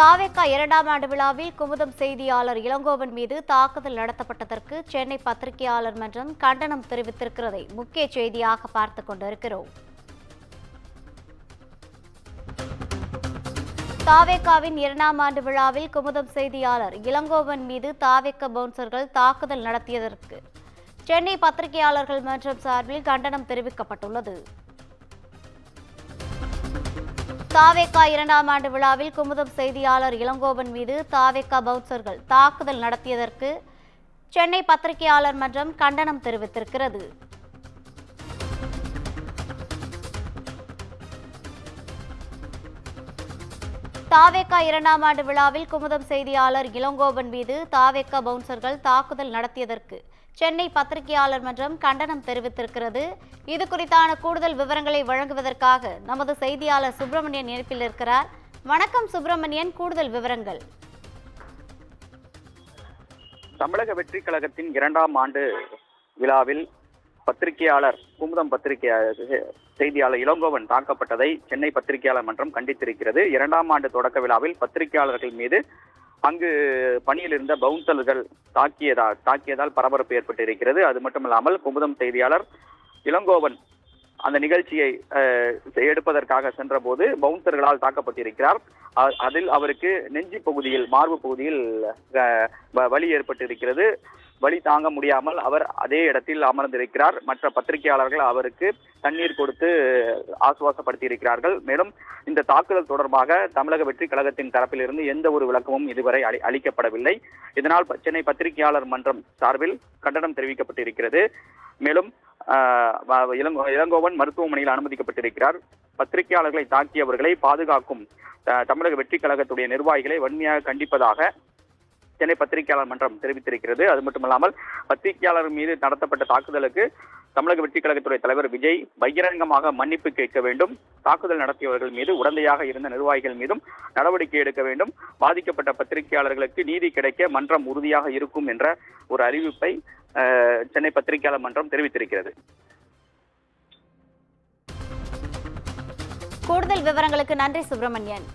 தாவேக்கா இரண்டாம் ஆண்டு விழாவில் குமுதம் செய்தியாளர் இளங்கோவன் மீது தாக்குதல் நடத்தப்பட்டதற்கு சென்னை பத்திரிகையாளர் மன்றம் கண்டனம் தெரிவித்திருக்கிறதை முக்கிய செய்தியாக பார்த்துக் கொண்டிருக்கிறோம். தாவேக்காவின் இரண்டாம் ஆண்டு விழாவில் குமுதம் செய்தியாளர் இளங்கோவன் மீது தாவேக்க பவுன்சர்கள் தாக்குதல் நடத்தியதற்கு சென்னை பத்திரிகையாளர்கள் மன்றம் சார்பில் கண்டனம் தெரிவிக்கப்பட்டுள்ளது. தாவேக்கா இரண்டாம் ஆண்டு விழாவில் குமுதம் செய்தியாளர் இளங்கோவன் மீது தாவேக்கா பவுன்சர்கள் தாக்குதல் நடத்தியதற்கு சென்னை பத்திரிகையாளர் மன்றம் கண்டனம் தெரிவித்திருக்கிறது. தாவேக்கா இரண்டாம் ஆண்டு விழாவில் குமுதம் செய்தியாளர் இளங்கோவன் மீது தாவேக்கா பவுன்சர்கள் தாக்குதல் நடத்தியதற்கு சென்னை பத்திரிகையாளர் மன்றம் கண்டனம் தெரிவித்திருக்கிறது. இது குறித்தான கூடுதல் விவரங்களை வழங்குவதற்காக நமது செய்தியாளர் சுப்பிரமணியன் இணைப்பில் இருக்கிறார். வணக்கம் சுப்பிரமணியன் கூடுதல் விவரங்கள். தமிழக வெற்றி கழகத்தின் இரண்டாம் ஆண்டு விழாவில் பத்திரிகையாளர் குமுதம் பத்திரிகை செய்தியாளர் இளங்கோவன் தாக்கப்பட்டதை சென்னை பத்திரிகையாளர் மன்றம் கண்டித்திருக்கிறது. இரண்டாம் ஆண்டு தொடக்க விழாவில் பத்திரிகையாளர்கள் மீது அங்கு பணியில் இருந்த பவுன்சர்கள் தாக்கியதா தாக்கியதால் பரபரப்பு ஏற்பட்டிருக்கிறது. அது மட்டுமல்லாமல் குமுதம் செய்தியாளர் இளங்கோவன் அந்த நிகழ்ச்சியை எடுப்பதற்காக சென்றபோது பவுன்சர்களால் தாக்கப்பட்டிருக்கிறார். அ- அதில் அவருக்கு நெஞ்சி பகுதியில் மார்பு பகுதியில் வலி ஏற்பட்டிருக்கிறது. வலி தாங்க முடியாமல் அவர் அதே இடத்தில் அமர்ந்திருக்கிறார். மற்ற பத்திரிகையாளர்கள் அவருக்கு தண்ணீர் கொடுத்து ஆசுவாசப்படுத்தியிருக்கிறார்கள். மேலும் இந்த தாக்குதல் தொடர்பாக தமிழக வெற்றி கழகத்தின் தரப்பிலிருந்து எந்த ஒரு விளக்கமும் இதுவரை அளி- அளிக்கப்படவில்லை. இதனால் சென்னை பத்திரிகையாளர் மன்றம் சார்பில் கண்டனம் தெரிவிக்கப்பட்டிருக்கிறது. மேலும் இளங்கோவன் மருத்துவமனையில் அனுமதிக்கப்பட்டிருக்கிறார். பத்திரிகையாளர்களை தாக்கியவர்களை பாதுகாக்கும் தமிழக வெற்றி கழகத்துடைய நிர்வாகிகளை வன்மையாக கண்டிப்பதாக சென்னை பத்திரிகையாளர் மன்றம் தெரிவித்திருக்கிறது. அது மட்டுமல்லாமல் பத்திரிகையாளர் மீது நடத்தப்பட்ட தாக்குதலுக்கு தமிழக வெற்றி கழகத்துறை தலைவர் விஜய் பகிரங்கமாக மன்னிப்பு கேட்க வேண்டும். தாக்குதல் நடத்தியவர்கள் மீது உடந்தையாக இருந்த நிர்வாகிகள் மீதும் நடவடிக்கை எடுக்க வேண்டும். பாதிக்கப்பட்ட பத்திரிகையாளர்களுக்கு நீதி கிடைக்க மன்றம் உறுதியாக இருக்கும் என்ற ஒரு அறிவிப்பை சென்னை பத்திரிகையாளர் மன்றம் தெரிவித்திருக்கிறது. கூடுதல் விவரங்களுக்கு நன்றி சுப்பிரமணியன்.